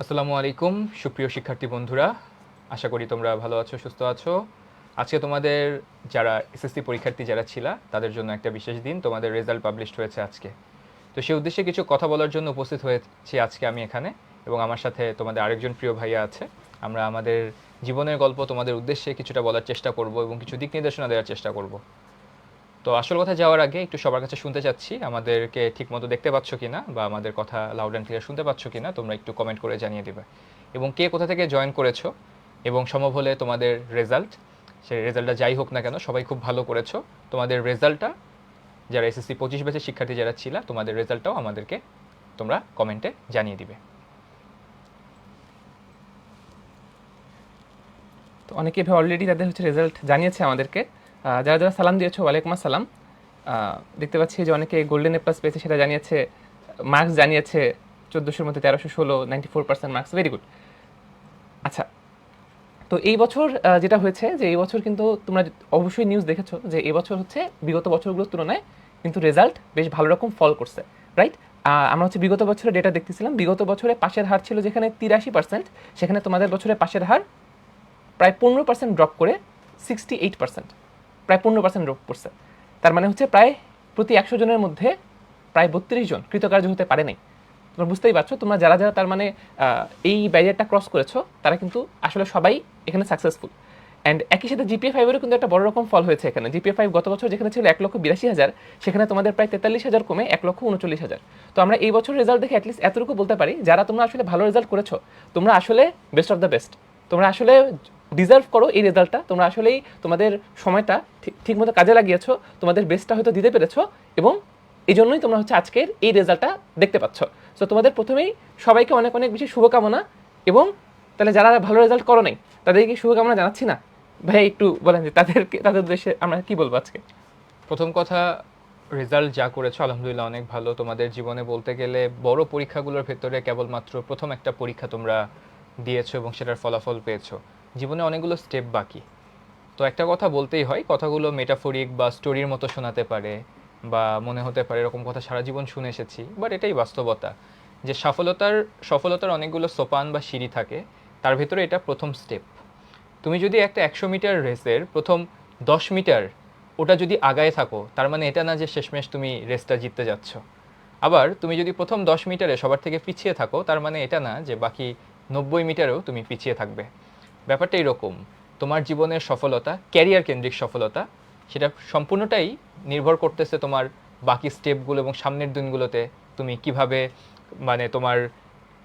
আসসালামু আলাইকুম, সুপ্রিয় শিক্ষার্থী বন্ধুরা। আশা করি তোমরা ভালো আছো, সুস্থ আছো। আজকে তোমাদের যারা এসএসসি পরীক্ষার্থী যারা ছিল, তাদের জন্য একটা বিশেষ দিন, তোমাদের রেজাল্ট পাবলিশড হয়েছে আজকে। তো সেই উদ্দেশ্যে কিছু কথা বলার জন্য উপস্থিত হয়েছি আজকে আমি এখানে, এবং আমার সাথে তোমাদের আরেকজন প্রিয় ভাইয়া আছে। আমরা আমাদের জীবনের গল্প, তোমাদের উদ্দেশ্যে কিছুটা বলার চেষ্টা করব এবং কিছু দিক নির্দেশনা দেওয়ার চেষ্টা করব। তো আসল কথা যাওয়ার আগে একটু সবার কাছে শুনতে চাচ্ছি, আমাদেরকে ঠিকমতো দেখতে পাচ্ছ কিনা বা আমাদের কথা লাউড অ্যান্ড ক্লিয়ার শুনতে পাচ্ছ কিনা, তোমরা একটু কমেন্ট করে জানিয়ে দেবে। এবং কে কোথা থেকে জয়েন করেছ এবং সম্ভব হলে তোমাদের রেজাল্ট সেই রেজাল্টটা যাই হোক না কেন, সবাই খুব ভালো করেছ। তোমাদের রেজাল্টটা যারা এসএসসি পঁচিশ ব্যাচের শিক্ষার্থী যারা ছিল, তোমাদের রেজাল্টটাও আমাদেরকে তোমরা কমেন্টে জানিয়ে দিবে। তো অনেকে অলরেডি তাদের হচ্ছে রেজাল্ট জানিয়েছে আমাদেরকে। যারা যারা সালাম দিয়েছ, ওয়ালাইকুম আসসালাম। দেখতে পাচ্ছি যে অনেকে গোল্ডেন এ প্লাস পেয়েছে, সেটা জানিয়েছে মার্কস জানিয়েছে চোদ্দোশোর মধ্যে তেরোশো ষোলো ninety four percent marks very good আচ্ছা তো এই বছর যেটা হয়েছে যে এই বছর কিন্তু তোমরা অবশ্যই নিউজ দেখেছ যে এই বছর হচ্ছে বিগত বছরগুলোর তুলনায় কিন্তু রেজাল্ট বেশ ভালো রকম ফল করছে রাইট আমরা হচ্ছে বিগত বছরের ডেটা দেখতেছিলাম, বিগত বছরে পাশের হার ছিল যেখানে তিরাশি পার্সেন্ট সেখানে তোমাদের বছরে পাশের হার প্রায় পনেরো পার্সেন্ট ড্রপ করে সিক্সটি এইট পার্সেন্ট প্রায় পনেরো পার্সেন্ট ড্রপ করছে তার মানে হচ্ছে প্রায় প্রতি একশো জনের মধ্যে প্রায় বত্রিশ জন কৃতকার্য হতে পারে নাই। তোমরা বুঝতেই পারছ, তোমরা যারা যারা তার মানে এই ব্যারিয়ারটা ক্রস করেছ, তারা কিন্তু আসলে সবাই এখানে সাকসেসফুল অ্যান্ড একই সাথে জিপিএ ফাইভেরও কিন্তু একটা বড় রকম ফল হয়েছে এখানে। জিপিএ ফাইভ গত বছর যেখানে ছিল এক লক্ষ বিরাশি হাজার, সেখানে তোমাদের প্রায় তেতাল্লিশ হাজার কমে এক লক্ষ উনচল্লিশ হাজার। তো আমরা এই বছর রেজাল্ট দেখে অ্যাটলিস্ট এতটুকু বলতে পারি, যারা তোমরা আসলে ভালো রেজাল্ট করেছ, তোমরা আসলে বেস্ট অফ দ্য বেস্ট তোমরা আসলে ডিজার্ভ করো এই রেজাল্টটা তোমরা আসলেই তোমাদের সময়টা ঠিক, ঠিকমতো কাজে লাগিয়েছো, তোমাদের বেস্টটা হয়তো দিতে পেরেছ এবং এই জন্যই তোমরা হচ্ছে আজকের এই রেজাল্টটা দেখতে পাচ্ছ। সো তোমাদের প্রথমেই সবাইকে অনেক অনেক বেশি শুভকামনা এবং তাহলে যারা ভালো রেজাল্ট করো নাই, তাদেরকে শুভকামনা জানাচ্ছি না? ভাই, একটু বলেন যে তাদেরকে, তাদের উদ্দেশ্যে আমরা কি বলব আজকে? প্রথম কথা রেজাল্ট যা করেছ, আলহামদুলিল্লাহ অনেক ভালো। তোমাদের জীবনে বলতে গেলে বড় পরীক্ষাগুলোর ভেতরে কেবলমাত্র প্রথম একটা পরীক্ষা তোমরা দিয়েছ এবং সেটার ফলাফল পেয়েছ। জীবনে অনেকগুলো স্টেপ বাকি। তো একটা কথা বলতেই হয়, কথাগুলো মেটাফোরিক বা স্টোরির মতো শোনাতে পারে বা মনে হতে পারে এরকম কথা সারা জীবন শুনে এসেছি বাট এটাই বাস্তবতা। যে সফলতার সফলতার অনেকগুলো সোপান বা সিঁড়ি থাকে, তার ভেতরে এটা প্রথম স্টেপ তুমি যদি একটা একশো মিটার রেসের প্রথম দশ মিটার ওটা যদি আগায় থাকো, তার মানে এটা না যে শেষমেশ তুমি রেসটা জিততে যাচ্ছ। আবার তুমি যদি প্রথম দশ মিটারে সবার থেকে পিছিয়ে থাকো, তার মানে এটা না যে বাকি নব্বই মিটারেও তুমি পিছিয়ে থাকবে। ব্যাপারটা এরকম, তোমার জীবনের সফলতা ক্যারিয়ার কেন্দ্রিক সফলতা, সেটা সম্পূর্ণটাই নির্ভর করতেছে তোমার বাকি স্টেপগুলো এবং সামনের দিনগুলোতে তুমি কীভাবে মানে তোমার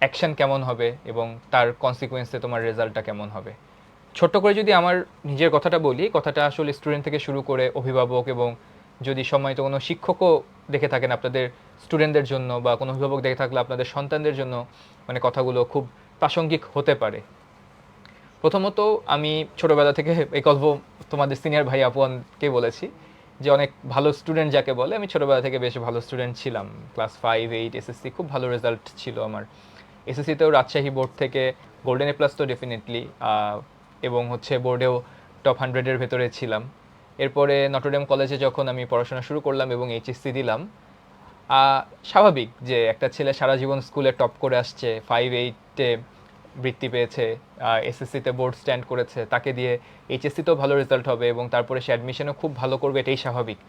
অ্যাকশন কেমন হবে এবং তার কনসিকুয়েন্সে তোমার রেজাল্টটা কেমন হবে। ছোট্ট করে যদি আমার নিজের কথাটা বলি, কথাটা আসলে স্টুডেন্ট থেকে শুরু করে অভিভাবক এবং যদি সময় তো কোনো শিক্ষকও দেখে থাকেন আপনাদের স্টুডেন্টদের জন্য বা কোনো অভিভাবক দেখে থাকলে আপনাদের সন্তানদের জন্য মানে কথাগুলো খুব প্রাসঙ্গিক হতে পারে। প্রথমত আমি ছোটবেলা থেকে এই গল্প তোমাদের সিনিয়র ভাই আপুয়ানকে বলেছি যে অনেক ভালো স্টুডেন্ট যাকে বলে, আমি ছোটবেলা থেকে বেশ ভালো স্টুডেন্ট ছিলাম। ক্লাস ফাইভ এইট এসএসসি খুব ভালো রেজাল্ট ছিল আমার। এসএসসিতেও রাজশাহী বোর্ড থেকে গোল্ডেন এ প্লাস তো ডেফিনেটলি এবং হচ্ছে বোর্ডেও টপ হান্ড্রেডের ভেতরে ছিলাম। এরপরে নটরডেম কলেজে যখন আমি পড়াশোনা শুরু করলাম এবং এইচএসসি দিলাম স্বাভাবিক যে একটা ছেলে সারা জীবন স্কুলে টপ করে আসছে ফাইভ এইটে বৃত্তি পেয়েছে এসএসসিতে বোর্ড স্ট্যান্ড করেছে, তাকে দিয়ে এইচএসসিতেও ভালো রেজাল্ট হবে এবং তারপরে সে অ্যাডমিশনও খুব ভালো করবে, এটাই স্বাভাবিক।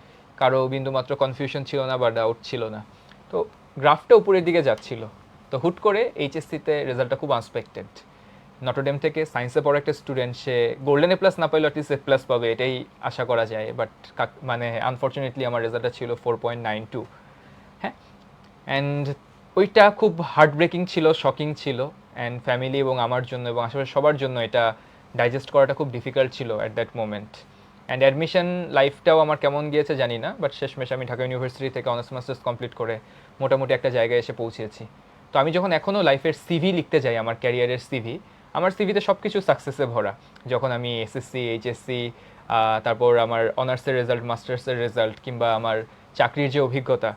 কারও বিন্দুমাত্র কনফিউশন ছিল না বা ডাউট ছিল না। তো গ্রাফটা উপরের দিকে যাচ্ছিল। তো হুট করে এইচএসসিতে রেজাল্টটা খুব আনসপেক্টেড নটরডেম থেকে সায়েন্সে পড়া একটা স্টুডেন্ট সে গোল্ডেন এ প্লাস না পাইলে অ্যাটলিস্ট এ প্লাস পাবে, এটাই আশা করা যায়। বাট মানে আনফর্চুনেটলি আমার রেজাল্টটা ছিল ফোর পয়েন্ট নাইন টু হ্যাঁ? অ্যান্ড ওইটা খুব হার্ট ব্রেকিং ছিল শকিং ছিল। অ্যান্ড ফ্যামিলি এবং আমার জন্য এবং আশেপাশে সবার জন্য এটা ডাইজেস্ট করাটা খুব ডিফিকাল্ট ছিল at that moment and admission লাইফটাও আমার কেমন গিয়েছে জানি না বাট শেষমেশ আমি ঢাকা ইউনিভার্সিটি থেকে অনার্স মাস্টার্স কমপ্লিট করে মোটামুটি একটা জায়গায় এসে পৌঁছেছি। তো আমি যখন এখনও লাইফের সিভি লিখতে যাই, আমার ক্যারিয়ারের সিভি আমার সিভিতে সব কিছু সাকসেসে ভরা। যখন আমি এসএসসি এইচএসসি তারপর আমার অনার্সের রেজাল্ট মাস্টার্সের রেজাল্ট কিংবা আমার চাকরির যে অভিজ্ঞতা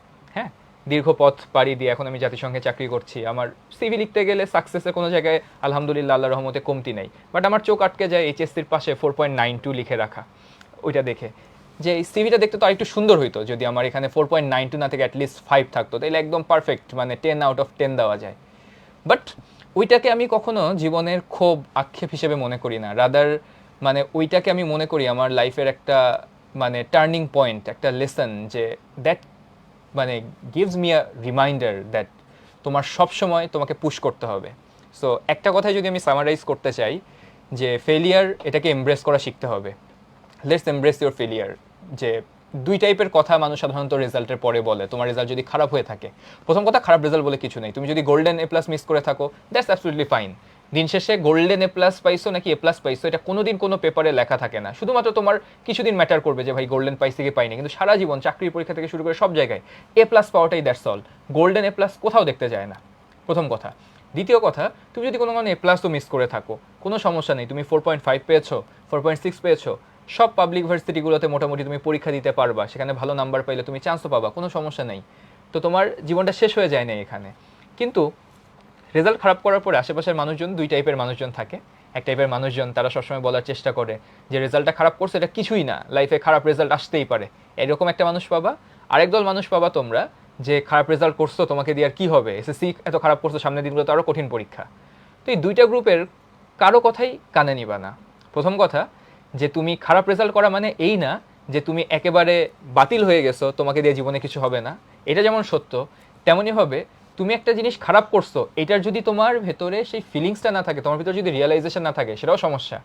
দীর্ঘ পথ পাড়ি দিয়ে এখন আমি জাতিসংঘে চাকরি করছি। আমার সিভি লিখতে গেলে সাকসেসে কোনো জায়গায় আলহামদুলিল্লাহ আল্লাহ রহমতে কমতি নেই। বাট আমার চোখ আটকে যায় এইচএসসির পাশে ফোর পয়েন্ট নাইন টু লিখে রাখা, ওইটা দেখে। যে এই সিভিটা দেখতে তো আরেকটু সুন্দর হইতো, যদি আমার এখানে ফোর পয়েন্ট নাইন টু না থেকে অ্যাটলিস্ট ফাইভ থাকতো তাহলে একদম পারফেক্ট মানে টেন আউট অফ টেন দেওয়া যায়। বাট ওইটাকে আমি কখনো জীবনের ক্ষোভ, আক্ষেপ হিসেবে মনে করি না। রাদার মানে ওইটাকে আমি মনে করি আমার লাইফের একটা মানে টার্নিং পয়েন্ট একটা লেসন যে দ্যাট মানে gives me a reminder that তোমার সব সময় তোমাকে পুশ করতে হবে। সো একটা কথায় যদি আমি সামারাইজ করতে চাই, যে ফেলিয়ার এটাকে এমব্রেস করা শিখতে হবে। লেটস এমব্রেস ইউর ফেলিয়ার যে দুই টাইপের কথা মানুষ সাধারণত রেজাল্টের পরে বলে। তোমার রেজাল্ট যদি খারাপ হয়ে থাকে, প্রথম কথা খারাপ রেজাল্ট বলে কিছু নেই। তুমি যদি গোল্ডেন এ প্লাস মিস করে থাকো দ্যাটস অ্যাবসলিউটলি ফাইন দিন শেষে গোল্ডেন এ প্লাস পাইছো নাকি এ প্লাস পাইছো? এটা কোনোদিন কোনো পেপারে লেখা থাকে না। শুধুমাত্র তোমার কিছুদিন ম্যাটার করবে যে ভাই গোল্ডেন পাইছি কি পাইনি। কিন্তু সারা জীবন চাকরির পরীক্ষা থেকে শুরু করে সব জায়গায় A plus পাওয়াটাই that's all golden A plus কোথাও দেখতে যায় না। প্রথম কথা। দ্বিতীয় কথা, তুমি যদি কোনো মানে এ প্লাসও মিস করে থাকো, কোনো সমস্যা নেই। তুমি ফোর পয়েন্ট ফাইভ পেয়েছ ফোর পয়েন্ট সিক্স পেয়েছ। সব পাবলিক ভার্সিটিগুলোতে মোটামুটি তুমি পরীক্ষা দিতে পারবা। সেখানে ভালো নাম্বার পাইলে তুমি চান্সও পাবা। কোনো সমস্যা নেই। তো তোমার জীবনটা শেষ হয়ে যায় না এখানে। কিন্তু রেজাল্ট খারাপ করার পরে আশেপাশের মানুষজন দুই টাইপের মানুষজন থাকে। এক টাইপের মানুষজন তারা সবসময় বলার চেষ্টা করে যে রেজাল্টটা খারাপ করছে এটা কিছুই না লাইফে খারাপ রেজাল্ট আসতেই পারে। এরকম একটা মানুষ পাবা। আরেক দল মানুষ পাবা তোমরা যে খারাপ রেজাল্ট করছ, তোমাকে দিয়ে আর কি হবে? এসএসসি এত খারাপ করছ, সামনের দিনগুলো তো আরও কঠিন পরীক্ষা। তো এই দুইটা গ্রুপের কারও কথাই কানে নিবা না। প্রথম কথা, যে তুমি খারাপ রেজাল্ট করা মানে এই না যে তুমি একেবারে বাতিল হয়ে গেছো, তোমাকে দিয়ে জীবনে কিছু হবে না। এটা যেমন সত্য, তেমনই হবে তুমি একটা জিনিস খারাপ করছ, এটার যদি তোমার ভেতরে সেই ফিলিংসটা না থাকে, তোমার ভিতরে যদি রিয়েলাইজেশন না থাকে, সেটাও সমস্যা।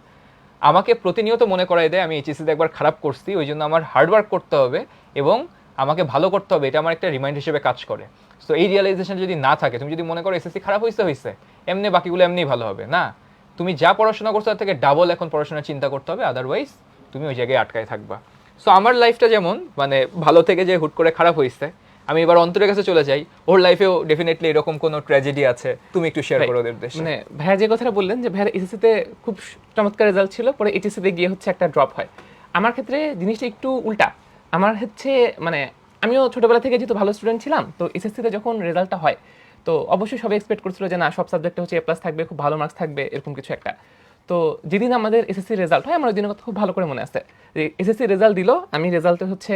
আমাকে প্রতিনিয়ত মনে করাই দেয়, আমি এইচএসিতে একবার খারাপ করছি, ওই জন্য আমার হার্ডওয়ার্ক করতে হবে এবং আমাকে ভালো করতে হবে, এটা আমার একটা রিমাইন্ড হিসেবে কাজ করে। সো এই রিয়েলাইজেশন যদি না থাকে, তুমি যদি মনে করো এসএসসি খারাপ হয়েছে হয়েছে এমনি বাকিগুলো এমনি ভালো হবে, না? তুমি যা পড়াশোনা করছ, তার থেকে ডাবল এখন পড়াশোনা চিন্তা করতে হবে আদারওয়াইজ তুমি ওই জায়গায় আটকায় থাকবা। সো আমার লাইফটা যেমন মানে ভালো থেকে যে হুট করে খারাপ হয়েছে আমি এবার অন্তরের কাছে চলে যাই। ওর লাইফেও ডেফিনেটলি এরকম কোনো ট্র্যাজেডি আছে। তুমি একটু শেয়ার করো ওদের উদ্দেশ্যে। মানে ভাইয়া যে কথাটা বললেন যে ভাইয়ার এসএসসিতে খুব চমৎকার রেজাল্ট ছিল পরে এইচএসসিতে গিয়ে হচ্ছে একটা ড্রপ হয়। আমার ক্ষেত্রে জিনিসটা একটু উল্টা। আমার হচ্ছে মানে আমিও ছোটবেলা থেকে যেহেতু ভালো স্টুডেন্ট ছিলাম তো এসএসসিতে যখন রেজাল্টটা হয় তো অবশ্যই সবাই এক্সপেক্ট করছিল যে না সব সাবজেক্টে হচ্ছে এ প্লাস থাকবে খুব ভালো মার্কস থাকবে এরকম কিছু একটা। তো যেদিন আমাদের এসএসসি রেজাল্ট হয় আমার ওই দিনের কথা খুব ভালো করে মনে আছে। যে এসএসসি রেজাল্ট দিল আমি রেজাল্টে হচ্ছে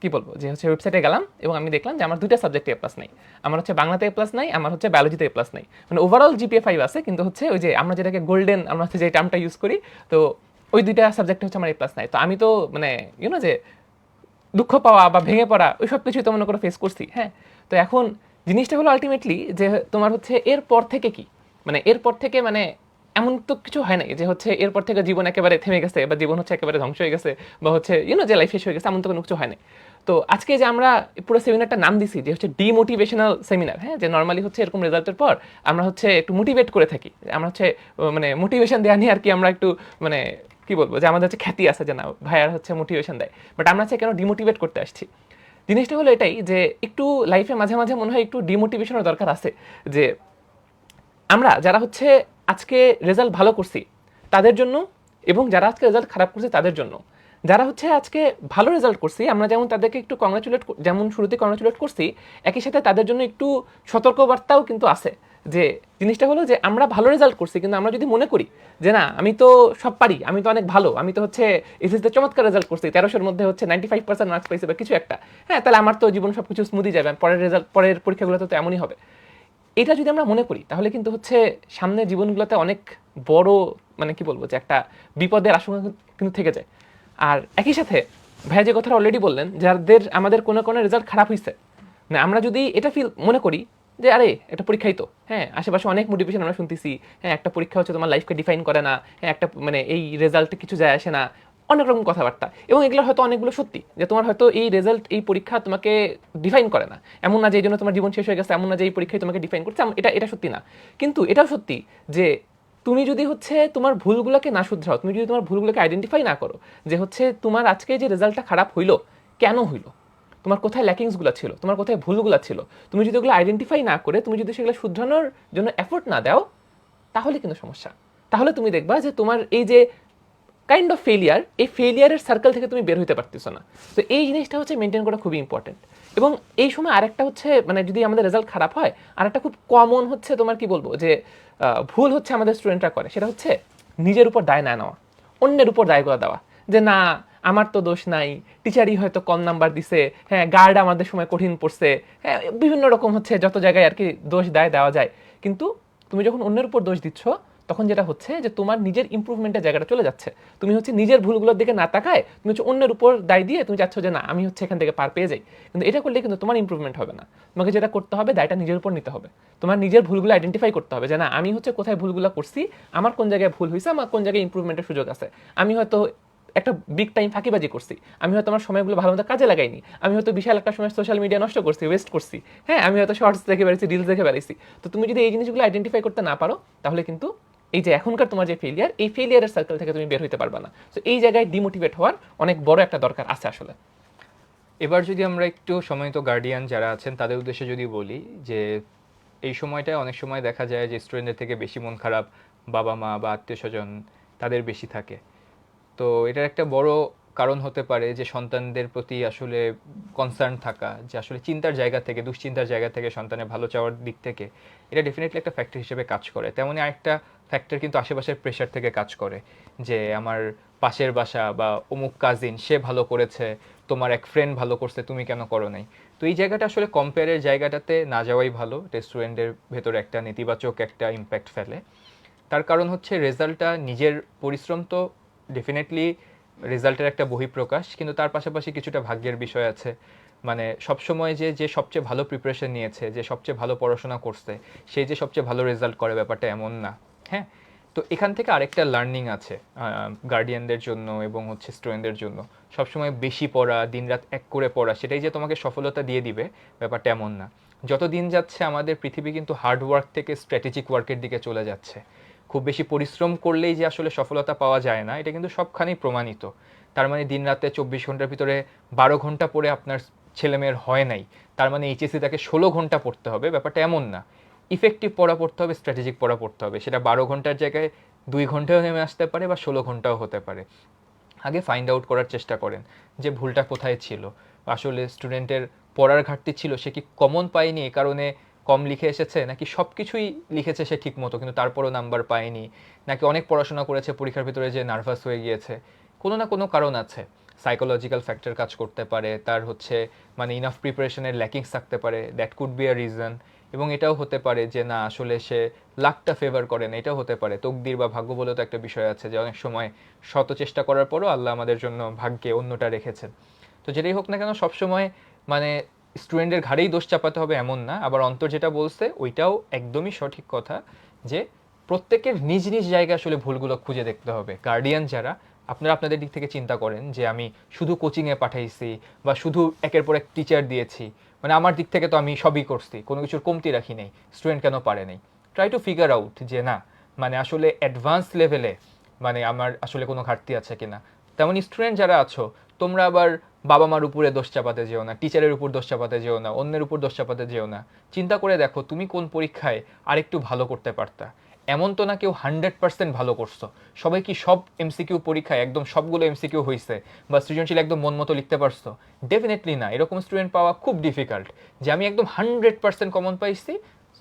কি বলব? যে হচ্ছে ওয়েবসাইটে গেলাম এবং আমি দেখলাম যে আমার দুইটা সাবজেক্টে এ প্লাস নাই। আমার হচ্ছে বাংলাতে এ প্লাস নাই, আমার হচ্ছে বায়োলজিতে এ প্লাস নাই। মানে ওভারঅল জিপিএ ফাইভ আছে, কিন্তু হচ্ছে ওই যে আমরা যেটাকে গোল্ডেন আমরা হচ্ছে যে টার্মটা ইউজ করি, তো ওই দুইটা সাবজেক্টে হচ্ছে আমার এ প্লাস নাই। তো আমি তো মানে ইউনো যে দুঃখ পাওয়া বা ভেঙে পড়া, ওই সব কিছুই তো মনে করে ফেস করছি হ্যাঁ? তো এখন জিনিসটা হলো আলটিমেটলি যে তোমার হচ্ছে এরপর থেকে কি? মানে এরপর থেকে মানে এমন তো কিছু হয় নাই যে হচ্ছে এরপর থেকে জীবন একেবারে থেমে গেছে বা জীবন হচ্ছে একেবারে ধ্বংস হয়ে গেছে বা হচ্ছে ইউনো যে লাইফ শেষ হয়ে গেছে, এমন তো কোনো কিছু হয় নাই। তো আজকে যে আমরা পুরো সেমিনারটা নাম দিছি, যে হচ্ছে ডিমোটিভেশনাল সেমিনার হ্যাঁ? যে নর্মালি হচ্ছে এরকম রেজাল্টের পর আমরা হচ্ছে একটু মোটিভেট করে থাকি। আমরা হচ্ছে মানে মোটিভেশন দেওয়া নিয়ে আর কি আমরা একটু মানে কি বলব, যে আমাদের হচ্ছে খ্যাতি আছে যে না ভাইয়ার হচ্ছে মোটিভেশন দেয়। বাট আমরা হচ্ছে কেন ডিমোটিভেট করতে আসছি? জিনিসটা হলো এটাই যে একটু লাইফে মাঝে মাঝে মনে হয় একটু ডিমোটিভেশনের দরকার আছে। যে আমরা যারা হচ্ছে আজকে রেজাল্ট ভালো করছি, তাদের জন্য এবং যারা আজকে রেজাল্ট খারাপ করছে, তাদের জন্য। যারা হচ্ছে আজকে ভালো রেজাল্ট করছি, আমরা যেমন তাদেরকে একটু কংগ্রাচুলেট যেমন শুরুতে কংগ্রাচুলেট করছি, একই সাথে তাদের জন্য একটু সতর্কবার্তাও কিন্তু আছে যে জিনিসটা হলো যে আমরা ভালো রেজাল্ট করছি, কিন্তু আমরা যদি মনে করি যে না, আমি তো সব পারি, আমি তো অনেক ভালো, আমি তো হচ্ছে এসএসতে চমৎকার রেজাল্ট করছি, তেরোশোর মধ্যে হচ্ছে নাইনটি ফাইভ পার্সেন্ট মার্কস পাইছে বা কিছু একটা হ্যাঁ তাহলে আমার তো জীবন সব কিছু স্মুদি যাবে পরের রেজাল্ট পরের পরীক্ষাগুলোতে তো এমনই হবে। এটা যদি আমরা মনে করি, তাহলে কিন্তু হচ্ছে সামনের জীবনগুলোতে অনেক বড় মানে কি বলব যে একটা বিপদের আশঙ্কা কিন্তু থেকে যায়। আর একই সাথে ভাইয়া যে কথাটা অলরেডি বললেন, যাদের আমাদের কোনো কোনো রেজাল্ট খারাপ হয়েছে মানে আমরা যদি এটা ফিল মনে করি যে, আরে, এটা পরীক্ষাই তো হ্যাঁ আশেপাশে অনেক মোটিভেশন আমরা শুনতেছি হ্যাঁ একটা পরীক্ষা হচ্ছে তোমার লাইফকে ডিফাইন করে না হ্যাঁ একটা মানে এই রেজাল্টে কিছু যায় আসে না, অনেক রকম কথাবার্তা। এবং এগুলো হয়তো অনেকগুলো সত্যি, যে তোমার হয়তো এই রেজাল্ট এই পরীক্ষা তোমাকে ডিফাইন করে না। এমন না যে এই জন্য তোমার জীবন শেষ হয়ে গেছে, এমন না যে এই পরীক্ষায় তোমাকে ডিফাইন করছে এটা এটা সত্যি না। কিন্তু এটাও সত্যি যে তুমি যদি হচ্ছে তোমার ভুলগুলোকে না শুধরাও, তুমি যদি তোমার ভুলগুলোকে আইডেন্টিফাই না করো, যে হচ্ছে তোমার আজকে যে রেজাল্টটা খারাপ হইল, কেন হইল? তোমার কোথায় ল্যাকিংসগুলো ছিল? তোমার কোথায় ভুলগুলো ছিল? তুমি যদি ওগুলো আইডেন্টিফাই না করে, তুমি যদি সেগুলো শুধরানোর জন্য এফোর্ট না দাও, তাহলে কিন্তু সমস্যা। তাহলে তুমি দেখবা যে তোমার এই যে কাইন্ড অফ ফেলিয়ার এই ফেলিয়ারের সার্কেল থেকে তুমি বের হইতে পারতেছো না। তো এই জিনিসটা হচ্ছে মেনটেন করা খুবই ইম্পর্টেন্ট এবং এই সময় আরেকটা হচ্ছে মানে যদি আমাদের রেজাল্ট খারাপ হয়, আরেকটা খুব কমন হচ্ছে তোমার কি বলব যে ভুল হচ্ছে আমাদের স্টুডেন্টরা করে, সেটা হচ্ছে নিজের উপর দায় না নেওয়া, অন্যের উপর দায় করে দেওয়া। যে না, আমার তো দোষ নাই টিচারই হয়তো কম নাম্বার দিছে হ্যাঁ গার্ড আমাদের সময় কঠিন পড়ছে হ্যাঁ বিভিন্ন রকম হচ্ছে, যত জায়গায় আর কি দোষ দায় দেওয়া যায়। কিন্তু তুমি যখন অন্যের উপর দোষ দিচ্ছ তখন যেটা হচ্ছে যে তোমার নিজের ইম্প্রুভমেন্টের জায়গাটা চলে যাচ্ছে। তুমি হচ্ছে নিজের ভুলগুলোর দিকে না তাকায় তুমি হচ্ছে অন্যের উপর দায় দিয়ে তুমি চাচ্ছ যে না, আমি হচ্ছে এখান থেকে পার পেয়ে যাই। কিন্তু এটা করলে কিন্তু তোমার ইম্প্রুভমেন্ট হবে না। তোমাকে যেটা করতে হবে, দায়টা নিজের উপর নিতে হবে। তোমার নিজের ভুলগুলো আইডেন্টিফাই করতে হবে যে না, আমি হচ্ছে কোথায় ভুলগুলো করছি, আমার কোন জায়গায় ভুল হয়েছে আমার কোন জায়গায় ইম্প্রুভমেন্টের সুযোগ আছে। আমি হয়তো একটা বিগ টাইম ফাঁকিবাজি করছি। আমি হয়তো আমার সময়গুলো ভালো মতো কাজে লাগাইনি। আমি হয়তো বিশাল একটা সময় সোশ্যাল মিডিয়া নষ্ট করছি ওয়েস্ট করছি। হ্যাঁ আমি হয়তো শর্টস দেখে বেড়েছি রিলস দেখে বেড়েছি তো তুমি যদি এই জিনিসগুলো আইডেন্টিফাই করতে না পারো, তাহলে কিন্তু এই যে এখনকার তোমার যে ফেলিয়ার এই ফেলিয়ারের সার্কেল থেকে তুমি বের হইতে পারবা না। তো এই জায়গায় ডিমোটিভেট হওয়ার অনেক বড় একটা দরকার আছে আসলে। এবার যদি আমরা একটু সময়ত গার্ডিয়ান যারা আছেন, তাদের উদ্দেশ্যে যদি বলি যে, এই সময়টায় অনেক সময় দেখা যায় যে স্টুডেন্টদের থেকে বেশি মন খারাপ বাবা মা বা আত্মীয় স্বজন তাদের বেশি থাকে। তো এটার একটা বড় কারণ হতে পারে যে সন্তানদের প্রতি আসলে কনসার্ন থাকা, যে আসলে চিন্তার জায়গা থেকে, দুশ্চিন্তার জায়গা থেকে সন্তানের ভালো চাওয়ার দিক থেকে, এটা ডেফিনেটলি একটা ফ্যাক্টর হিসেবে কাজ করে। তেমনই আরেকটা ফ্যাক্টর কিন্তু আশেপাশের প্রেশার থেকে কাজ করে, যে আমার পাশের বাসা বা অমুক কাজিন সে ভালো করেছে, তোমার এক ফ্রেন্ড ভালো করছে, তুমি কেন করো নাই? তো এই জায়গাটা আসলে কম্পেয়ারের জায়গাটাতে না যাওয়াই ভালো স্টুডেন্টের ভেতরে একটা নেতিবাচক একটা ইম্প্যাক্ট ফেলে। তার কারণ হচ্ছে রেজাল্টটা নিজের পরিশ্রম তো ডেফিনেটলি রেজাল্টের একটা বহিঃপ্রকাশ, কিন্তু তার পাশাপাশি কিছুটা ভাগ্যের বিষয় আছে। মানে সবসময় যে যে সবচেয়ে ভালো প্রিপারেশন নিয়েছে, যে সবচেয়ে ভালো পড়াশোনা করছে সেই যে সবচেয়ে ভালো রেজাল্ট করে ব্যাপারটা এমন না হ্যাঁ? তো এখান থেকে আরেকটা লার্নিং আছে গার্ডিয়ানদের জন্য এবং হচ্ছে স্টুডেন্টদের জন্য। সবসময় বেশি পড়া, দিনরাত এক করে পড়া, সেটাই যে তোমাকে সফলতা দিয়ে দিবে, ব্যাপারটা এমন না। যত দিন যাচ্ছে আমাদের পৃথিবী কিন্তু হার্ড ওয়ার্ক থেকে স্ট্র্যাটেজিক ওয়ার্কের দিকে চলে যাচ্ছে। খুব বেশি পরিশ্রম করলেই যে আসলে সফলতা পাওয়া যায় না, এটা কিন্তু সবখানেই প্রমাণিত। তার মানে দিন রাতে চব্বিশ ঘণ্টার ভিতরে বারো ঘণ্টা পড়ে আপনার ছেলেমেয়ের হয় নাই। তার মানে এইচএসসি তাকে ষোলো ঘণ্টা পড়তে হবে, ব্যাপারটা এমন না। ইফেক্টিভ পড়া পড়তে হবে স্ট্র্যাটেজিক পড়া পড়তে হবে। সেটা বারো ঘণ্টার জায়গায় দুই ঘন্টাও নেমে আসতে পারে বা ষোলো ঘন্টাও হতে পারে। আগে ফাইন্ড আউট করার চেষ্টা করেন যে ভুলটা কোথায় ছিল। আসলে স্টুডেন্টের পড়ার ঘাটতি ছিল, সে কি কমন পায়নি? এ কারণে কম লিখে এসেছে, নাকি সব কিছুই লিখেছে সে ঠিক মতো কিন্তু তারপরও নাম্বার পায়নি, নাকি অনেক পড়াশোনা করেছে, পরীক্ষার ভিতরে যে নার্ভাস হয়ে গিয়েছে, কোনো না কোনো কারণ আছে সাইকোলজিক্যাল ফ্যাক্টর কাজ করতে পারে, তার হচ্ছে মানে ইনাফ প্রিপারেশনের ল্যাকিংস থাকতে পারে that could be a reason এবং এটাও হতে পারে যে না, আসলে সে লাকটা ফেভার করে না, এটাও হতে পারে, তকদির বা ভাগ্য বলেও তো একটা বিষয় আছে যে অনেক সময় শত চেষ্টা করার পরও আল্লাহ আমাদের জন্য ভাগ্যে অন্যটা রেখেছেন। তো যেটাই হোক না কেন, সবসময় মানে স্টুডেন্টের ঘাড়েই দোষ চাপাতে হবে এমন না। আবার অন্তর যেটা বলছে, ওইটাও একদমই সঠিক কথা যে প্রত্যেকের নিজ নিজ জায়গায় আসলে ভুলগুলো খুঁজে দেখতে হবে। গার্ডিয়ান যারা, আপনারা আপনাদের দিক থেকে চিন্তা করেন যে আমি শুধু কোচিংয়ে পাঠাইছি বা শুধু একের পর এক টিচার দিয়েছি। মানে আমার দিক থেকে তো আমি সবই করছি, কোনো কিছুর কমতি রাখি নেই স্টুডেন্ট কেন পারে নাই? ট্রাই টু ফিগার আউট যে না মানে আসলে অ্যাডভান্স লেভেলে মানে আমার আসলে কোনো ঘাটতি আছে কিনা। তেমন স্টুডেন্ট যারা আছো, তোমরা আবার বাবা মার উপরে দোষ চাপাতে যেও না টিচারের উপর দোষ চাপাতে যেও না, অন্যের উপর দোষ চাপাতে যেও না। চিন্তা করে দেখো তুমি কোন পরীক্ষায় আরেকটু ভালো করতে পারতা। এমন তো না কেউ হান্ড্রেড পার্সেন্ট ভালো করছ। সবাই কি সব এমসিকিউ পরীক্ষায় একদম সবগুলো এমসিকিউ হয়েছে বা সৃজনশীল একদম মন মতো লিখতে পারছ? ডেফিনেটলি না। এরকম স্টুডেন্ট পাওয়া খুব ডিফিকাল্ট যে আমি একদম হান্ড্রেড পার্সেন্ট কমন পাইছি,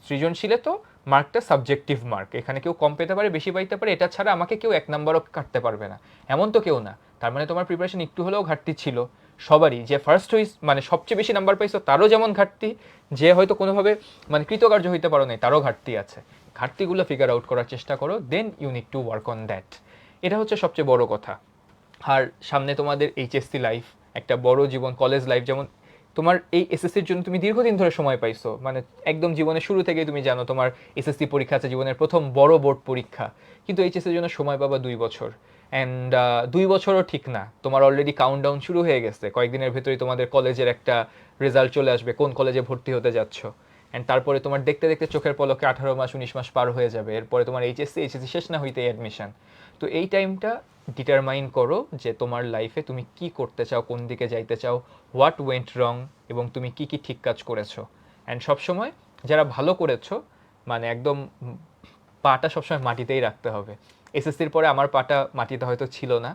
সৃজনশীলে তো মার্কটা সাবজেক্টিভ মার্ক এখানে কেউ কম পেতে পারে, বেশি পাইতে পারে, এটা ছাড়া আমাকে কেউ এক নম্বরও কাটতে পারবে না। এমন তো কেউ না। তার মানে তোমার প্রিপারেশন একটু হলেও ঘাটতি ছিল। সবারই যে ফার্স্ট হইস মানে সবচেয়ে বেশি নাম্বার পাইছো, তারও যেমন ঘাটতি, যে হয়তো কোনোভাবে মানে কৃতকার্য হইতে পারো নাই, তারও ঘাটতি আছে। ঘাটতিগুলো ফিগার আউট করার চেষ্টা করো then you need to work on that এটা হচ্ছে সবচেয়ে বড় কথা। আর সামনে তোমাদের এইচএসসি লাইফ একটা বড় জীবন কলেজ লাইফ যেমন তোমার এই এসএসসির জন্য তুমি দীর্ঘদিন ধরে সময় পাইছো। মানে একদম জীবনের শুরু থেকেই তুমি জানো তোমার এসএসসি পরীক্ষা আছে, জীবনের প্রথম বড় বোর্ড পরীক্ষা। কিন্তু এইচএসসির জন্য সময় পাবা দুই বছর। অ্যান্ড দুই বছরও ঠিক না। তোমার অলরেডি কাউন্টডাউন শুরু হয়ে গেছে। কয়েকদিনের ভেতরেই তোমাদের কলেজের একটা রেজাল্ট চলে আসবে, কোন কলেজে ভর্তি হতে যাচ্ছ। অ্যান্ড তারপরে তোমার দেখতে দেখতে চোখের পলকে আঠারো মাস, উনিশ মাস পার হয়ে যাবে। এরপরে তোমার এইচএসসি এইচএসসি শেষ না হইতে অ্যাডমিশন তো এই টাইমটা ডিটারমাইন করো যে তোমার লাইফে তুমি কি করতে চাও, কোন দিকে যাইতে চাও হোয়াট ওয়েন্ট রং এবং তুমি কি কি ঠিক কাজ করেছ। অ্যান্ড সবসময় যারা ভালো করেছ মানে একদম পাটা সবসময় মাটিতেই রাখতে হবে। এসএসসির পরে আমার পাটা মাটিতে হয়তো ছিল না।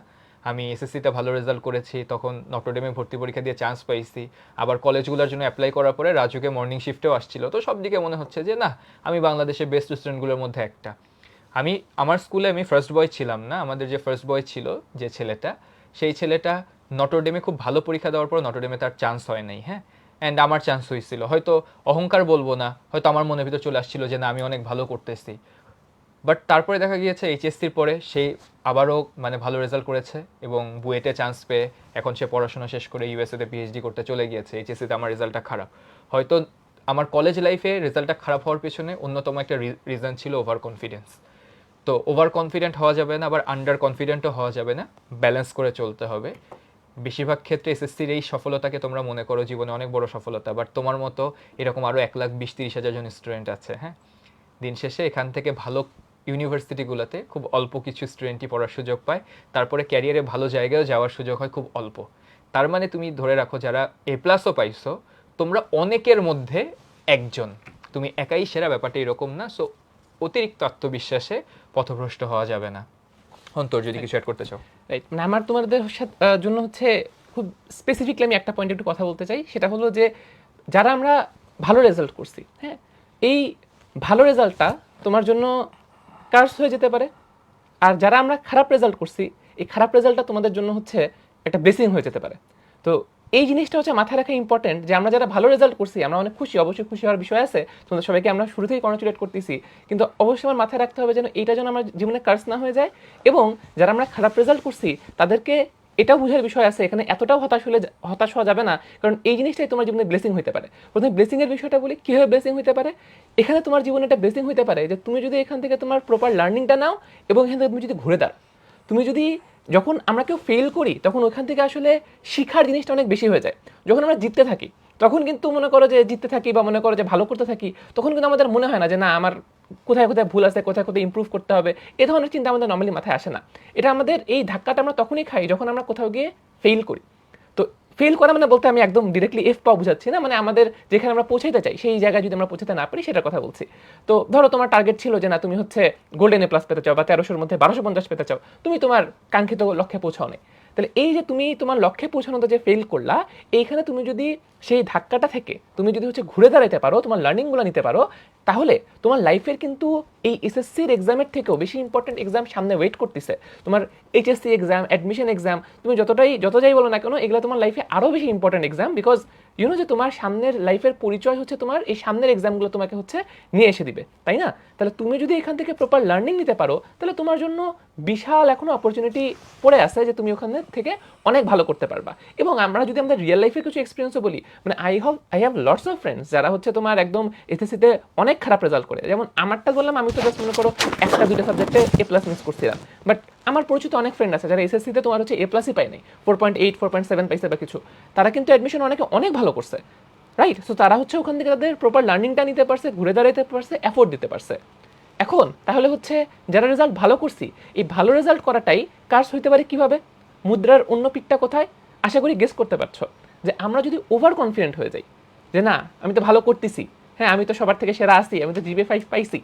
আমি এসএসসিতে ভালো রেজাল্ট করেছি, তখন নটরডেমে ভর্তি পরীক্ষা দিয়ে চান্স পাইছি। আবার কলেজগুলোর জন্য অ্যাপ্লাই করার পরে রাজুকে মর্নিং শিফটেও আসছিল। তো সব দিকে মনে হচ্ছে যে, না, আমি বাংলাদেশের বেস্ট স্টুডেন্টগুলোর মধ্যে একটা। আমি, আমার স্কুলে আমি ফার্স্ট বয় ছিলাম না, আমাদের যে ফার্স্ট বয় ছিল, যে ছেলেটা, সেই ছেলেটা নটরডেমে খুব ভালো পরীক্ষা দেওয়ার পর নটরডেমে তার চান্স হয় নাই হ্যাঁ? অ্যান্ড আমার চান্স হয়েছিল। হয়তো অহংকার বলব না, হয়তো আমার মনের ভিতর চলে আসছিল যে না, আমি অনেক ভালো করতেছি। বাট তারপরে দেখা গিয়েছে এইচএসসির পরে সে আবারও মানে ভালো রেজাল্ট করেছে এবং বুয়েটে চান্স পেয়ে এখন সে পড়াশোনা শেষ করে ইউএসএতে পিএইচডি করতে চলে গিয়েছে। এইচএসসিতে আমার রেজাল্টটা খারাপ। হয়তো আমার কলেজ লাইফে রেজাল্টটা খারাপ হওয়ার পেছনে অন্যতম একটা রিজন ছিল ওভার কনফিডেন্স তো ওভার কনফিডেন্ট হওয়া যাবে না, আবার আন্ডার কনফিডেন্টও হওয়া যাবে না। ব্যালেন্স করে চলতে হবে। বেশিরভাগ ক্ষেত্রে এসএসসির এই সফলতাকে তোমরা মনে করো জীবনে অনেক বড় সফলতা বাট তোমার মতো এরকম আরও এক লাখ বিশ তিরিশ হাজার জন স্টুডেন্ট আছে হ্যাঁ? দিন শেষে এখান থেকে ভালো ইউনিভার্সিটিগুলোতে খুব অল্প কিছু স্টুডেন্টই পড়ার সুযোগ পায়। তারপরে ক্যারিয়ারে ভালো জায়গায় যাওয়ার সুযোগ হয় খুব অল্প। তার মানে তুমি ধরে রাখো যারা এ প্লাসও পাইছো, তোমরা অনেকের মধ্যে একজন। তুমি একাই সেরা ব্যাপারটা এরকম না সো অতিরিক্ত আত্মবিশ্বাসে পথভ্রষ্ট হওয়া যাবে না। অন্তর, যদি কিছু অ্যাড করতে চাও। রাইট মানে আমার তোমাদের জন্য হচ্ছে খুব স্পেসিফিকলি আমি একটা পয়েন্টে একটু কথা বলতে চাই। সেটা হলো যে, যারা আমরা ভালো রেজাল্ট করছি হ্যাঁ এই ভালো রেজাল্টটা তোমার জন্য কার্স হয়ে যেতে পারে। আর যারা আমরা খারাপ রেজাল্ট করছি, এই খারাপ রেজাল্টটা তোমাদের জন্য হচ্ছে একটা ব্লেসিং হয়ে যেতে পারে। তো এই জিনিসটা হচ্ছে মাথায় রাখা ইম্পর্টেন্ট যে আমরা যারা ভালো রেজাল্ট করছি, আমরা অনেক খুশি, অবশ্যই খুশি হওয়ার বিষয় আছে। তোমাদের সবাইকে আমরা শুরু থেকেই কনগ্রেচুলেট করতেছি। কিন্তু অবশ্যই আমার মাথায় রাখতে হবে যেন এইটা যেন আমার জীবনে কার্স না হয়ে যায় এবং যারা আমরা খারাপ রেজাল্ট করছি, তাদেরকে এটাও বোঝার বিষয় আছে, এখানে এতটাও হতাশ হলে হতাশ হওয়া যাবে না। কারণ এই জিনিসটাই তোমার জীবনে ব্লেসিং হতে পারে। প্রথমে ব্লেসিংয়ের বিষয়টা বলি, কীভাবে ব্লেসিং হতে পারে? এখানে তোমার জীবনে একটা ব্লেসিং হতে পারে যে তুমি যদি এখান থেকে তোমার প্রপার লার্নিংটা নাও এবং এখান থেকে তুমি যদি ঘুরে দাঁড়াও। তুমি যদি যখন আমরা কেউ ফেল করি, তখন ওখান থেকে আসলে শিখার জিনিসটা অনেক বেশি হয়ে যায়। যখন আমরা জিততে থাকি, তখন কিন্তু মনে করো যে জিততে থাকি বা মনে করো যে ভালো করতে থাকি, তখন কিন্তু আমাদের মনে হয় না যে না, আমার কোথায় কোথায় ভুল আছে, কোথায় কোথায় ইম্প্রুভ করতে হবে, এ ধরনের চিন্তা আমাদের নর্মালি মাথায় আসে না। এটা আমাদের এই ধাক্কাটা আমরা তখনই খাই যখন আমরা কোথাও গিয়ে ফেল করি। ফেল করা মানে বলতে আমি একদম ডিরেক্টলি এফ পাওয়া বুঝাচ্ছি না মানে আমাদের যেখানে আমরা পৌঁছাতে চাই, সেই জায়গায় যদি আমরা পৌঁছাতে না পারি, সেটার কথা বলছি। তো ধরো তোমার টার্গেট ছিল যে না, তুমি হচ্ছে গোল্ডেন এ প্লাস পেতে চাও বা তেরোশোর মধ্যে বারোশো পঞ্চাশ পেতে চাও, তুমি তোমার কাঙ্ক্ষিত লক্ষ্যে পৌঁছাও নেই তাহলে এই যে তুমি তোমার লক্ষ্যে পৌঁছানোতে যে ফেল করলা, এইখানে তুমি যদি সেই ধাক্কাটা থেকে তুমি যদি হচ্ছে ঘুরে দাঁড়াতে পারো, তোমার লার্নিংগুলো নিতে পারো, তাহলে তোমার লাইফের কিন্তু এই এসএসসির এক্সামের থেকেও বেশি ইম্পর্টেন্ট এক্সাম সামনে ওয়েট করতেছে। তোমার এইচএসসি এক্সাম অ্যাডমিশন এক্সাম তুমি যতটাই যত যাই বলো না কেন, এগুলো তোমার লাইফে আরও বেশি ইম্পর্টেন্ট এক্সাম বিকজ ইউনো যে তোমার সামনের লাইফের পরিচয় হচ্ছে তোমার এই সামনের এক্সামগুলো তোমাকে হচ্ছে নিয়ে এসে দিবে, তাই না? তাহলে তুমি যদি এখান থেকে প্রপার লার্নিং নিতে পারো, তাহলে তোমার জন্য বিশাল এখনও অপরচুনিটি পড়ে আছে যে তুমি ওখানে থেকে অনেক ভালো করতে পারবা। এবং আমরা যদি আমাদের রিয়েল লাইফে কিছু এক্সপিরিয়েন্সও বলি মানে I have I have lots of friends যারা হচ্ছে তোমার একদম এসএসসিতে অনেক খারাপ রেজাল্ট করে। যেমন আমারটা বললাম, আমি তো জাস্ট মনে করো একটা, দুইটা সাবজেক্টে এ প্লাস মিস করছিলাম। বাট আমার পরিচিত অনেক ফ্রেন্ড আছে যারা এসএসসিতে তোমার হচ্ছে এ প্লাসই পায় নাই। Four point eight four point seven পাইছে বা কিছু। তারা কিন্তু অ্যাডমিশন অনেকে অনেক ভালো করছে। রাইট সো তারা হচ্ছে ওখান থেকে তাদের প্রপার লার্নিংটা নিতে পারছে, ঘুরে দাঁড়াতে পারছে এফোর্ট দিতে পারছে। এখন? তাহলে হচ্ছে যারা রেজাল্ট ভালো করছি, এই ভালো রেজাল্ট করাটাই কার্স হইতে পারে কীভাবে? মুদ্রার অন্য পিকটা কোথায়? আশা করি গেস করতে পারছ। যে আমরা যদি ওভার কনফিডেন্ট হয়ে যাই, যে না, আমি তো ভালো করতেছি হ্যাঁ আমি তো সবার থেকে সেরা আসি আমি তো জিবে ফাইভ পাইছি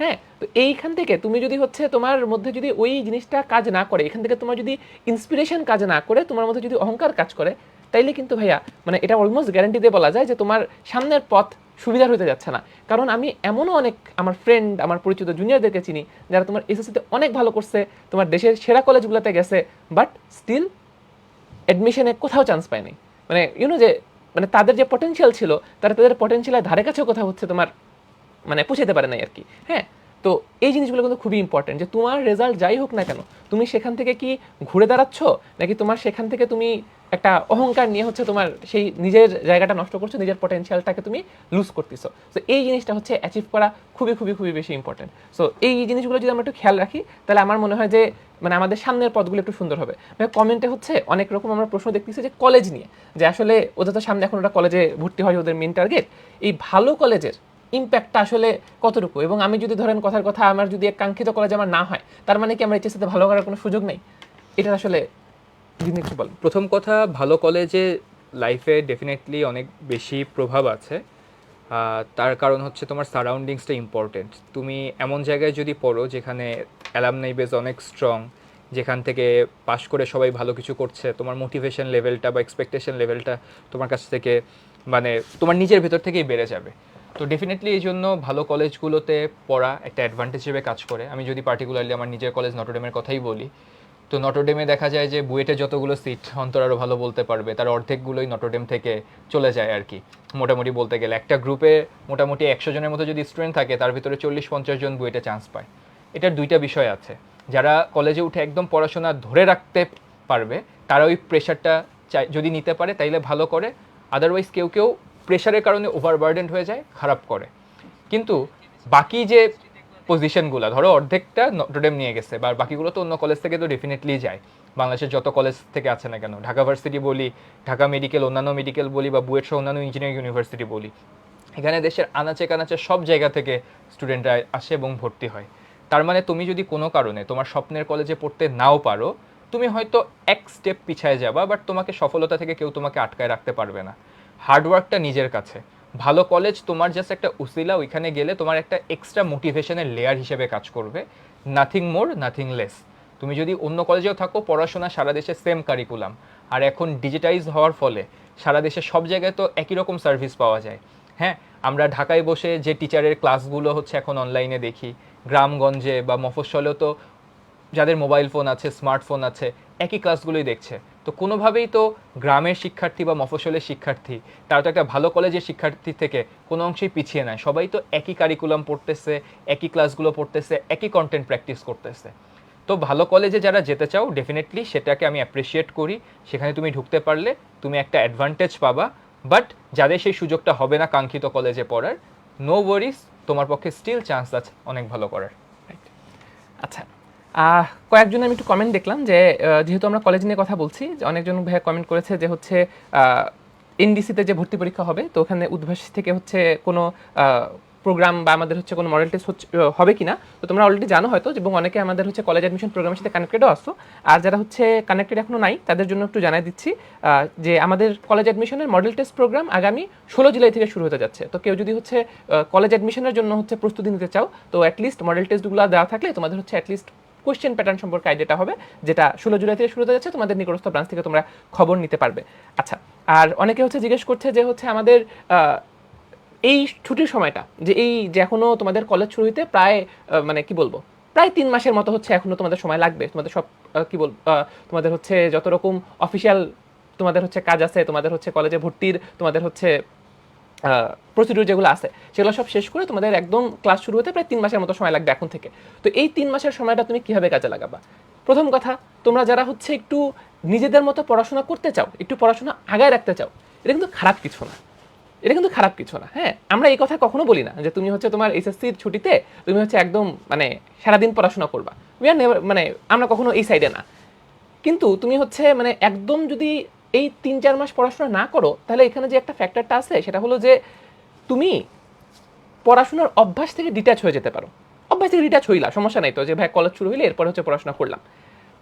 হ্যাঁ তো এইখান থেকে তুমি যদি হচ্ছে তোমার মধ্যে যদি ওই জিনিসটা কাজ না করে, এখান থেকে তোমার যদি ইন্সপিরেশন কাজ না করে, তোমার মধ্যে যদি অহংকার কাজ করে তাইলে কিন্তু ভাইয়া মানে এটা অলমোস্ট গ্যারান্টি দিয়ে বলা যায় যে তোমার সামনের পথ সুবিধার হতে যাচ্ছে না। কারণ আমি এমনও অনেক আমার ফ্রেন্ড আমার পরিচিত জুনিয়রদেরকে চিনি, যারা তোমার এসএসসিতে অনেক ভালো করছে, তোমার দেশের সেরা কলেজগুলোতে গেছে বাট স্টিল অ্যাডমিশনে কোথাও চান্স পায়নি। মানে ইউনো যে মানে তাদের যে পটেনশিয়াল ছিল, তারা তাদের পটেনশিয়ালের ধারে কাছেও কোথাও হচ্ছে তোমার মানে পৌঁছাতে পারে নাই আর কি হ্যাঁ? তো এই জিনিসগুলো কিন্তু খুবই ইম্পর্টেন্ট যে তোমার রেজাল্ট যাই হোক না কেন, তুমি সেখান থেকে কি ঘুরে দাঁড়াচ্ছ? নাকি তোমার সেখান থেকে তুমি একটা অহংকার নিয়ে হচ্ছে তোমার সেই নিজের জায়গাটা নষ্ট করছ, নিজের পটেনশিয়ালটাকে তুমি লুজ করতেছো। তো এই জিনিসটা হচ্ছে অ্যাচিভ করা খুবই খুবই খুবই বেশি ইম্পর্টেন্ট সো এই জিনিসগুলো যদি আমরা একটু খেয়াল রাখি, তাহলে আমার মনে হয় যে মানে আমাদের সামনের পথগুলো একটু সুন্দর হবে। কমেন্টে হচ্ছে অনেক রকম আমরা প্রশ্ন দেখতেছি যে কলেজ নিয়ে। যে আসলে ওদের তো সামনে এখন ওরা কলেজে ভর্তি হয় ওদের মেন টার্গেট এই ভালো কলেজের ইম্প্যাক্টটা আসলে কতটুকু? এবং আমি যদি ধরেন কথার কথা, আমার যদি এক কাঙ্ক্ষিত কলেজ আমার না হয়, তার মানে কি আমার এইচএসিতে ভালো করার কোনো সুযোগ নেই? এটা আসলে প্রথম কথা, ভালো কলেজে লাইফে ডেফিনেটলি অনেক বেশি প্রভাব আছে। তার কারণ হচ্ছে তোমার সারাউন্ডিংসটা ইম্পর্টেন্ট তুমি এমন জায়গায় যদি পড়ো যেখানে অ্যালামনাই বেজ অনেক স্ট্রং যেখান থেকে পাশ করে সবাই ভালো কিছু করছে, তোমার মোটিভেশন লেভেলটা বা এক্সপেকটেশন লেভেলটা তোমার কাছ থেকে মানে তোমার নিজের ভেতর থেকেই বেড়ে যাবে। তো ডেফিনেটলি এই জন্য ভালো কলেজগুলোতে পড়া একটা অ্যাডভান্টেজ হিসেবে কাজ করে। আমি যদি পার্টিকুলারলি আমার নিজের কলেজ নটরডেমের কথাই বলি তো নটরডেমে দেখা যায় যে বুয়েটে যতগুলো সিট অন্তর আরও ভালো বলতে পারবে, তার অর্ধেকগুলোই নটরডেম থেকে চলে যায় আর কি। মোটামুটি বলতে গেলে একটা গ্রুপে মোটামুটি একশো জনের মতো যদি স্টুডেন্ট থাকে, তার ভিতরে চল্লিশ পঞ্চাশ জন বুয়েটে চান্স পায়। এটার দুইটা বিষয় আছে। যারা কলেজে উঠে একদম পড়াশোনা ধরে রাখতে পারবে, তারা ওই প্রেশারটা চাই, যদি নিতে পারে, তাইলে ভালো করে। আদারওয়াইজ কেউ কেউ প্রেশারের কারণে ওভারবার্ডেন্ড হয়ে যায়, খারাপ করে। কিন্তু বাকি যে পজিশনগুলো ধরো অর্ধেকটা নটরডেম নিয়ে গেছে বা বাকিগুলো তো অন্য কলেজ থেকে তো ডেফিনেটলি যায়। বাংলাদেশের যত কলেজ থেকে আছে না কেন, ঢাকা ভার্সিটি বলি, ঢাকা মেডিকেল অন্যান্য মেডিকেল বলি, বা বুয়েট সহ অন্যান্য ইঞ্জিনিয়ারিং ইউনিভার্সিটি বলি, এখানে দেশের আনাচে কানাচে সব জায়গা থেকে স্টুডেন্টরা আসে এবং ভর্তি হয়। তার মানে তুমি যদি কোনো কারণে তোমার স্বপ্নের কলেজে পড়তে নাও পারো, তুমি হয়তো এক স্টেপ পিছায় যাবা বাট তোমাকে সফলতা থেকে কেউ তোমাকে আটকায় রাখতে পারবে না। হার্ডওয়ার্কটা নিজের কাছে। ভালো কলেজ তোমার জাস্ট একটা উসিলা, ওইখানে গেলে তোমার একটা এক্সট্রা মোটিভেশনের লেয়ার হিসেবে কাজ করবে। নাথিং মোর নাথিং লেস তুমি যদি অন্য কলেজেও থাকো, পড়াশোনা সারা দেশে সেম কারিকুলাম আর এখন ডিজিটাইজ হওয়ার ফলে সারা দেশে সব জায়গায় তো একই রকম সার্ভিস পাওয়া যায়। হ্যাঁ আমরা ঢাকায় বসে যে টিচারের ক্লাসগুলো হচ্ছে এখন অনলাইনে দেখি। গ্রামগঞ্জে বা মফস্বলেও তো যাদের মোবাইল ফোন আছে স্মার্টফোন আছে, একই ক্লাসগুলোই দেখছে। তো কোনোভাবেই তো গ্রামের শিক্ষার্থী বা মফসলের শিক্ষার্থী, তারা তো একটা ভালো কলেজের শিক্ষার্থী থেকে কোনো অংশেই পিছিয়ে নেয়। সবাই তো একই কারিকুলাম পড়তেছে, একই ক্লাসগুলো পড়তেছে, একই কন্টেন্ট প্র্যাকটিস করতেছে। তো ভালো কলেজে যারা যেতে চাও ডেফিনেটলি সেটাকে আমি অ্যাপ্রিসিয়েট করি। সেখানে তুমি ঢুকতে পারলে তুমি একটা অ্যাডভান্টেজ পাবা। বাট যাদের সেই সুযোগটা হবে না কাঙ্ক্ষিত কলেজে পড়ার নো ওয়ারিস তোমার পক্ষে স্টিল চান্স আছে অনেক ভালো করার। আচ্ছা কয়েকজন আমি একটু কমেন্ট দেখলাম যে যেহেতু আমরা কলেজ নিয়ে কথা বলছি, যে অনেকজন ভাইয়া কমেন্ট করেছে যে হচ্ছে এনডিসিতে যে ভর্তি পরীক্ষা হবে, তো ওখানে উদ্ভাস থেকে হচ্ছে কোনো প্রোগ্রাম বা আমাদের হচ্ছে কোনো মডেল টেস্ট হচ্ছে হবে কিনা, তো তোমরা অলরেডি জানো হয়তো এবং অনেকে আমাদের হচ্ছে কলেজ অ্যাডমিশন প্রোগ্রামের সাথে কানেক্টেডও আসছো আর যারা হচ্ছে কানেক্টেড এখনও নাই, তাদের জন্য একটু জানাই দিচ্ছি যে আমাদের কলেজ অ্যাডমিশনের মডেল টেস্ট প্রোগ্রাম আগামী ষোলো জুলাই থেকে শুরু হতে যাচ্ছে। তো কেউ যদি হচ্ছে কলেজ অ্যাডমিশনের জন্য হচ্ছে প্রস্তুতি নিতে চাও, তো অ্যাটলিস্ট মডেল টেস্টগুলো দেওয়া থাকলে তোমাদের হচ্ছে অ্যাটলিস্ট কোয়েশ্চেন প্যাটার্ন সম্পর্কে আইডিয়াটা হবে, যেটা ষোলো জুলাই থেকে শুরু হতে যাচ্ছে, তোমাদের নিকটস্থ ব্রাঞ্চ থেকে তোমরা খবর নিতে পারবে। আচ্ছা আর অনেকে হচ্ছে জিজ্ঞেস করছে যে হচ্ছে আমাদের এই ছুটির সময়টা, যে এই যে এখনও তোমাদের কলেজ শুরু হইতে প্রায় মানে কি বলব, প্রায় তিন মাসের মতো হচ্ছে এখনও তোমাদের সময় লাগবে। তোমাদের সব কি বল তোমাদের হচ্ছে যত রকম অফিসিয়াল তোমাদের হচ্ছে কাজ আছে, তোমাদের হচ্ছে কলেজে ভর্তির, তোমাদের হচ্ছে প্রসিডিউর যেগুলো আছে, সেগুলো সব শেষ করে তোমাদের একদম ক্লাস শুরু হতে প্রায় তিন মাসের মতো সময় লাগবে এখন থেকে। তো এই তিন মাসের সময়টা তুমি কীভাবে কাজে লাগাবা? প্রথম কথা, তোমরা যারা হচ্ছে একটু নিজেদের মতো পড়াশোনা করতে চাও, একটু পড়াশোনা আগায় রাখতে চাও, এটা কিন্তু খারাপ কিছু না। এটা কিন্তু খারাপ কিছু না হ্যাঁ? আমরা এই কথা কখনো বলি না যে তুমি হচ্ছে তোমার এইচএসসির ছুটিতে তুমি হচ্ছে একদম মানে সারাদিন পড়াশোনা করবা। উই আর নেভার মানে আমরা কখনো এই সাইডে না। কিন্তু তুমি হচ্ছে মানে একদম যদি এই তিন, চার মাস পড়াশোনা না করো, তাহলে এখানে যে একটা ফ্যাক্টরটা আছে, সেটা হলো যে তুমি পড়াশোনার অভ্যাস থেকে ডিট্যাচ হয়ে যেতে পারো। অভ্যাস থেকে ডিট্যাচ হইলা, সমস্যা নাই তো, যে ভাই কলেজ শুরু হইলে এরপর হচ্ছে পড়াশোনা করলাম।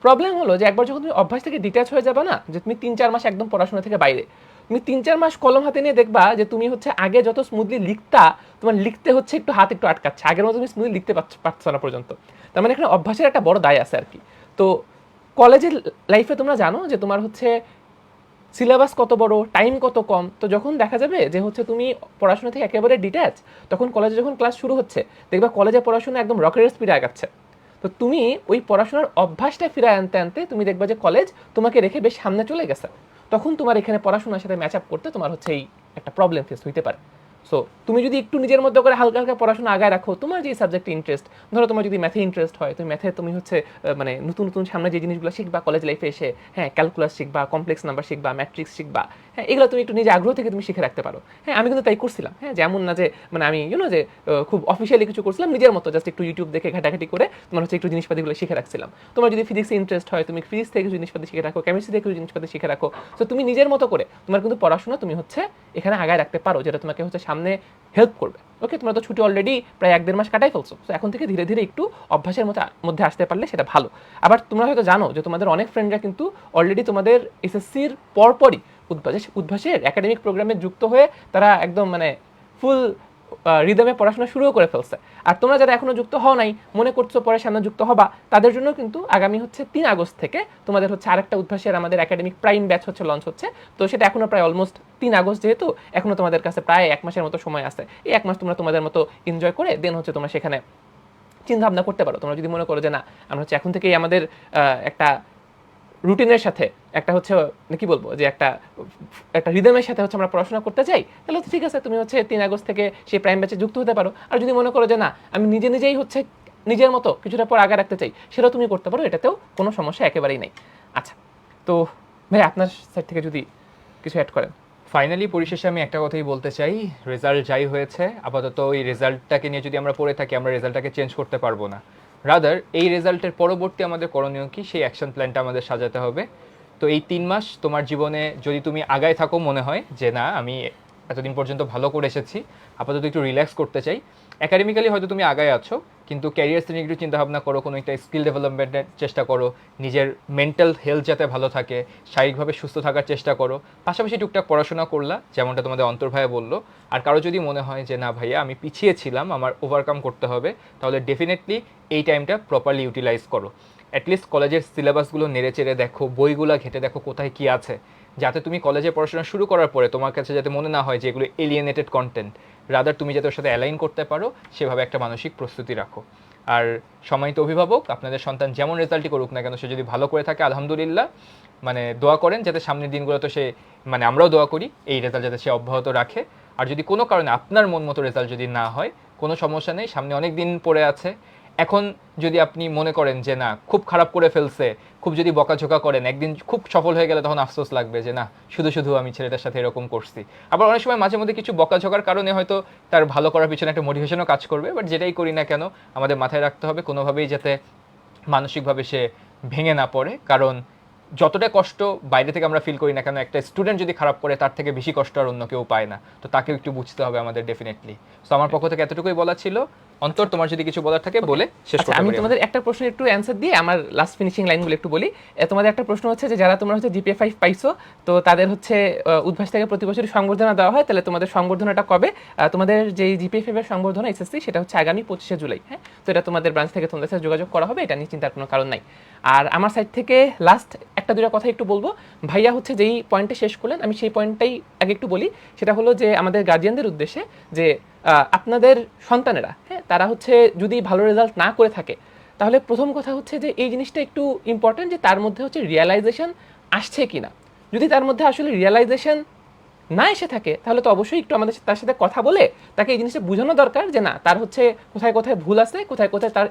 প্রবলেম হলো যে একবার যখন তুমি অভ্যাস থেকে ডিট্যাচ হয়ে যাবে না, যে তুমি তিন, চার মাস একদম পড়াশোনা থেকে বাইরে, তুমি তিন, চার মাস কলম হাতে নিয়ে দেখবা যে তুমি হচ্ছে আগে যত স্মুথলি লিখতা, তোমার লিখতে হচ্ছে একটু হাত একটু আটকাচ্ছে, আগের মতো তুমি স্মুথলি লিখতে পারছ- না পর্যন্ত। তার মানে এখানে অভ্যাসের একটা বড় দায় আছে আর কি। তো কলেজের লাইফে তোমরা জানো যে তোমার হচ্ছে সিলেবাস কত বড়, টাইম কত কম, তো যখন দেখা যাবে যে হচ্ছে তুমি পড়াশোনা থেকে একেবারে ডিট্যাচ তখন কলেজে যখন ক্লাস শুরু হচ্ছে, দেখবা কলেজে পড়াশোনা একদম রকেটের স্পিডে আগাচ্ছে। তো তুমি ওই পড়াশোনার অভ্যাসটা ফিরে আনতে আনতে তুমি দেখবা যে কলেজ তোমাকে রেখে বেশ সামনে চলে গেছে। তখন তোমার এখানে পড়াশোনার সাথে ম্যাচ আপ করতে তোমার হচ্ছে এই একটা প্রবলেম ফেস হইতে পারে। সো তুমি যদি একটু নিজের মধ্যে করে হালকা হালকা পড়াশোনা আগায় রাখো, তোমার যে সাবজেক্টে ইন্টারেস্ট ধরো তোমার যদি ম্যাথে ইন্টারেস্ট হয়, তুমি ম্যাথে তুমি হচ্ছে মানে নতুন নতুন সামনে যে জিনিসগুলো শিখবা কলেজ লাইফে এসে হ্যাঁ ক্যালকুলাস শিখবা কমপ্লেক্স নাম্বার শিখবা ম্যাট্রিক্স শিখবা হ্যাঁ এগুলো তুমি একটু নিজে আগ্রহ থেকে তুমি শিখে রাখতে পারো। হ্যাঁ আমি কিন্তু তাই করছিলাম। হ্যাঁ যেমন না যে মানে আমি ইউনো যে খুব অফিসিয়ালি কিছু করছিলাম, নিজের মতো জাস্ট একটু ইউটিউব দেখে ঘাটাঘাটি করে তোমার হচ্ছে একটু জিনিসপাতিগুলো শিখে রাখছিলাম। তোমার যদি ফিজিক্সে ইন্টারেস্ট হয়, তুমি ফিজিক্স থেকে জিনিসপাতি শিখে রাখো কেমিস্ট্রি থেকে জিনিসপাতি শিখে রাখো। তো তুমি নিজের মতো করে তোমার কিন্তু পড়াশোনা তুমি হচ্ছে এখানে আগায় রাখতে পারো, যেটা তোমাকে হচ্ছে সামনে হেল্প করবে। ওকে তোমরা তো ছুটি অলরেডি প্রায় এক দেড় মাস কাটাই ফেলছো। তো এখন থেকে ধীরে ধীরে একটু অভ্যাসের মধ্যে মধ্যে আসতে পারলে সেটা ভালো। আবার তোমরা হয়তো জানো যে তোমাদের অনেক ফ্রেন্ডরা কিন্তু অলরেডি তোমাদের এসএসসির পরপরই উদ্ভাসের উদ্ভাসের একাডেমিক প্রোগ্রামে যুক্ত হয়ে তারা একদম মানে ফুল রিদমে পড়াশোনা শুরুও করে ফেলছে। আর তোমরা যারা এখনও যুক্ত হও নাই, মনে করছ পরে সামনে যুক্ত হবা, তাদের জন্য কিন্তু আগামী হচ্ছে তিন আগস্ট থেকে তোমাদের হচ্ছে আরেকটা উদ্ভাসের আমাদের একাডেমিক প্রাইম ব্যাচ হচ্ছে লঞ্চ হচ্ছে। তো সেটা এখনও প্রায় অলমোস্ট তিন আগস্ট যেহেতু, এখনও তোমাদের কাছে প্রায় এক মাসের মতো সময় আছে। এই এক মাস তোমরা তোমাদের মতো এনজয় করে দেন হচ্ছে তোমরা সেখানে চিন্তা ভাবনা করতে পারো। তোমরা যদি মনে করো যে না, আমরা হচ্ছে এখন থেকেই আমাদের একটা রুটিনের সাথে একটা হচ্ছে মানে কি বলব, যে একটা একটা রিদমের সাথে হচ্ছে আমরা পড়াশোনা করতে চাই, তাহলে ঠিক আছে, তুমি হচ্ছে তিন আগস্ট থেকে সেই প্রাইম ব্যাচে যুক্ত হতে পারো। আর যদি মনে করো যে না, আমি নিজে নিজেই হচ্ছে নিজের মতো কিছুটা পর আগে রাখতে চাই, সেটাও তুমি করতে পারো, এটাতেও কোনো সমস্যা একেবারেই নেই। আচ্ছা তো ভাই আপনার সাইড থেকে যদি কিছু অ্যাড করেন। ফাইনালি পরিশেষে আমি একটা কথাই বলতে চাই রেজাল্ট যাই হয়েছে, আপাতত ওই রেজাল্টটাকে নিয়ে যদি আমরা পড়ে থাকি, আমরা রেজাল্টটাকে চেঞ্জ করতে পারব না। রাদার এই রেজাল্টের পরবর্তী আমাদের করণীয় কি? সেই অ্যাকশন প্ল্যানটা আমাদের সাজাতে হবে। তো এই তিন মাস তোমার জীবনে যদি তুমি আগায় থাকো মনে হয় যে, না, আমি এতদিন পর্যন্ত ভালো করে এসেছি, আপাতত একটু রিল্যাক্স করতে চাই। একাডেমিক্যালি হয়তো তুমি আগায় আছো কিন্তু ক্যারিয়ার নিয়ে একটু চিন্তাভাবনা করো, কোনো একটা স্কিল ডেভেলপমেন্টের চেষ্টা করো, নিজের মেন্টাল হেলথ যাতে ভালো থাকে, শারীরিকভাবে সুস্থ থাকার চেষ্টা করো। পাশাপাশি টুকটাক পড়াশোনা করলা, যেমনটা তোমাদের অন্তর ভাইয়া বলল। আর কারও যদি মনে হয় যে, না ভাইয়া, আমি পিছিয়ে ছিলাম, আমার ওভারকাম করতে হবে, তাহলে ডেফিনেটলি এই টাইমটা প্রপারলি ইউটিলাইজ করো। অ্যাটলিস্ট কলেজের সিলেবাসগুলো নেড়ে চেড়ে দেখো, বইগুলো ঘেটে দেখো কোথায় কী আছে। যাতে তুমি কলেজে পড়াশোনা শুরু করার পরে তোমার কাছে যাতে মনে না হয় যে, এগুলো এলিয়েনেটেড কন্টেন্ট রাদার তুমি যাতে ওর সাথে অ্যালাইন করতে পারো, সেভাবে একটা মানসিক প্রস্তুতি রাখো। আর সম্মানিত অভিভাবক, আপনাদের সন্তান যেমন রেজাল্টই করুক না কেন, সে যদি ভালো করে থাকে, আলহামদুলিল্লাহ মানে দোয়া করেন যাতে সামনের দিনগুলোতে সে মানে আমরাও দোয়া করি, এই রেজাল্ট যাতে সে অব্যাহত রাখে। আর যদি কোনো কারণে আপনার মন মতো রেজাল্ট যদি না হয়, কোনো সমস্যা নেই, সামনে অনেক দিন পড়ে আছে এখন যদি আপনি মনে করেন যে না খুব খারাপ করে ফেলছে খুব যদি বকাঝোকা করেন একদিন খুব সফল হয়ে গেলে তখন আফসোস লাগবে যে না শুধু শুধু আমি ছেলেটার সাথে এরকম করছি। আবার অনেক সময় মাঝে মধ্যে কিছু বকাঝোকার কারণে হয়তো তার ভালো করার পিছনে একটা মোটিভেশনও কাজ করবে বাট যেটাই করি না কেন আমাদের মাথায় রাখতে হবে কোনোভাবেই যাতে মানসিকভাবে সে ভেঙে না পড়ে কারণ যতটা কষ্ট বাইরে থেকে আমরা ফিল করি না কেন একটা স্টুডেন্ট যদি খারাপ করে তার থেকে বেশি কষ্ট আর অন্য কেউ পায় না। তো তাকেও একটু বুঝতে হবে আমাদের ডেফিনেটলি সো আমার পক্ষ থেকে এতটুকুই বলা ছিল। অন্তর তোমার যদি কিছু বলার থাকে বলে শেষ আচ্ছা করতে আমি তোমাদের একটা প্রশ্ন একটু অ্যান্সার দিয়ে আমার লাস্ট ফিনিশিং লাইনগুলো একটু বলি। তোমাদের একটা প্রশ্ন হচ্ছে যে যারা তোমরা হচ্ছে জিপিএ ফাইভ পাইছো তো তাদের হচ্ছে উদ্ভাস থেকে প্রতি বছর সংবর্ধনা দেওয়া হয় তাহলে তোমাদের সংবর্ধনাটা কবে? তোমাদের যে জিপিএ ফাইভের সংবর্ধনা এসএসসি সেটা হচ্ছে আগামী পঁচিশে জুলাই হ্যাঁ? তো এটা তোমাদের ব্রাঞ্চ থেকে তোমাদের সাথে যোগাযোগ করা হবে এটা নিয়ে চিন্তার কোনো কারণ নাই। আর আমার সাইড থেকে লাস্ট একটা দুটো কথা একটু বলব। ভাইয়া হচ্ছে যেই পয়েন্টে শেষ করলেন আমি সেই পয়েন্টটাই আগে একটু বলি। সেটা হলো যে আমাদের গার্জিয়ানদের উদ্দেশ্যে যে আপনাদের সন্তানেরা হ্যাঁ তারা হচ্ছে যদি ভালো রেজাল্ট না করে থাকে, তাহলে প্রথম কথা হচ্ছে যে এই জিনিসটা একটু ইম্পর্টেন্ট যে তার মধ্যে হচ্ছে রিয়ালাইজেশন আসছে কিনা। যদি তার মধ্যে আসলে রিয়ালাইজেশন না এসে থাকে, তাহলে তো অবশ্যই একটু আমাদের তার সাথে কথা বলে তাকে এই জিনিসটা বোঝানো দরকার যে না, তার হচ্ছে কোথায় কোথায় ভুল আছে, কোথায় কোথায় তার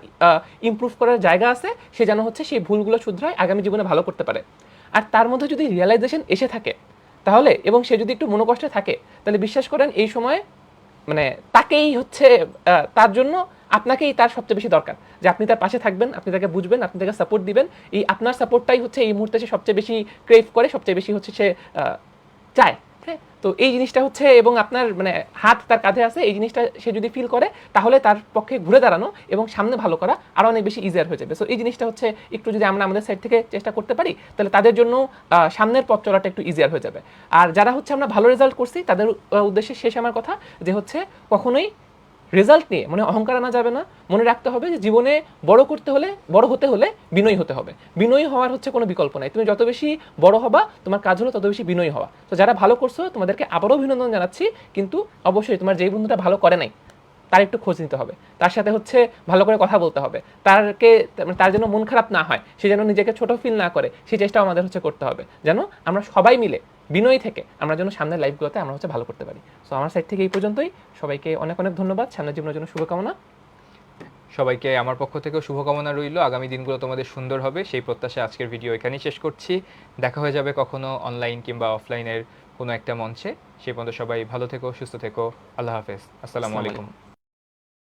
ইমপ্রুভ করার জায়গা আছে, সে যেন হচ্ছে সেই ভুলগুলো শুধরায়, আগামী জীবনে ভালো করতে পারে। আর তার মধ্যে যদি রিয়ালাইজেশন এসে থাকে, তাহলে এবং সে যদি একটু মনোকষ্টে থাকে, তাহলে বিশ্বাস করেন এই সময় মানে তাকেই হচ্ছে তার জন্য আপনাকেই তার সবচেয়ে বেশি দরকার। যে আপনি তার পাশে থাকবেন, আপনি তাকে বুঝবেন, আপনি তাকে সাপোর্ট দিবেন। এই আপনার সাপোর্টটাই হচ্ছে এই মুহূর্তে সে সবচেয়ে বেশি ক্রেভ করে, সবচেয়ে বেশি হচ্ছে সে চায়। হ্যাঁ তো এই জিনিসটা হচ্ছে এবং আপনার মানে হাত তার কাঁধে আছে, এই জিনিসটা সে যদি ফিল করে, তাহলে তার পক্ষে ঘুরে দাঁড়ানো এবং সামনে ভালো করা আরও অনেক বেশি ইজিয়ার হয়ে যাবে। সো এই জিনিসটা হচ্ছে একটু যদি আমরা আমাদের সাইড থেকে চেষ্টা করতে পারি, তাহলে তাদের জন্য সামনের পথ চলাটা একটু ইজিয়ার হয়ে যাবে। আর যারা হচ্ছে আমরা ভালো রেজাল্ট করছি, তাদের উদ্দেশ্যে শেষ আমার কথা যে হচ্ছে কখনোই রেজাল্ট নিয়ে মানে অহংকার আনা যাবে না। মনে রাখতে হবে যে জীবনে বড় করতে হলে, বড় হতে হলে বিনয়ী হতে হবে। বিনয়ী হওয়ার হচ্ছে কোনো বিকল্প নাই। তুমি যত বেশি বড় হবা, তোমার কাজ হলো তত বেশি বিনয়ী হওয়া। তো যারা ভালো করছ, তোমাদেরকে আবারও অভিনন্দন জানাচ্ছি। কিন্তু অবশ্যই তোমার যেই বন্ধুটা ভালো করে নাই তার একটু খোঁজ নিতে হবে। তার সাথে হচ্ছে ভালো করে কথা বলতে হবে। তারকে মানে তার যেন মন খারাপ না হয় সে যেন নিজেকে ছোট ফিল না করে সেই চেষ্টাও আমাদের হচ্ছে করতে হবে। যেন আমরা সবাই মিলে বিনয়ী থেকে আমরা যেন সামনের লাইফগুলোতে আমরা হচ্ছে ভালো করতে পারি। সো আমার সাইড থেকে এই পর্যন্তই। সবাইকে অনেক অনেক ধন্যবাদ। সামনের জীবনের জন্য শুভকামনা। সবাইকে আমার পক্ষ থেকেও শুভকামনা রইল। আগামী দিনগুলো তোমাদের সুন্দর হবে। সেই প্রত্যাশায় আজকের ভিডিও এখানেই শেষ করছি। দেখা হয়ে যাবে কখনো অনলাইন কিংবা অফলাইনের কোনো একটা মঞ্চে। সেই পর্যন্ত সবাই ভালো থেকো সুস্থ থেকো। আল্লাহ হাফেজ। আসসালামু আলাইকুম।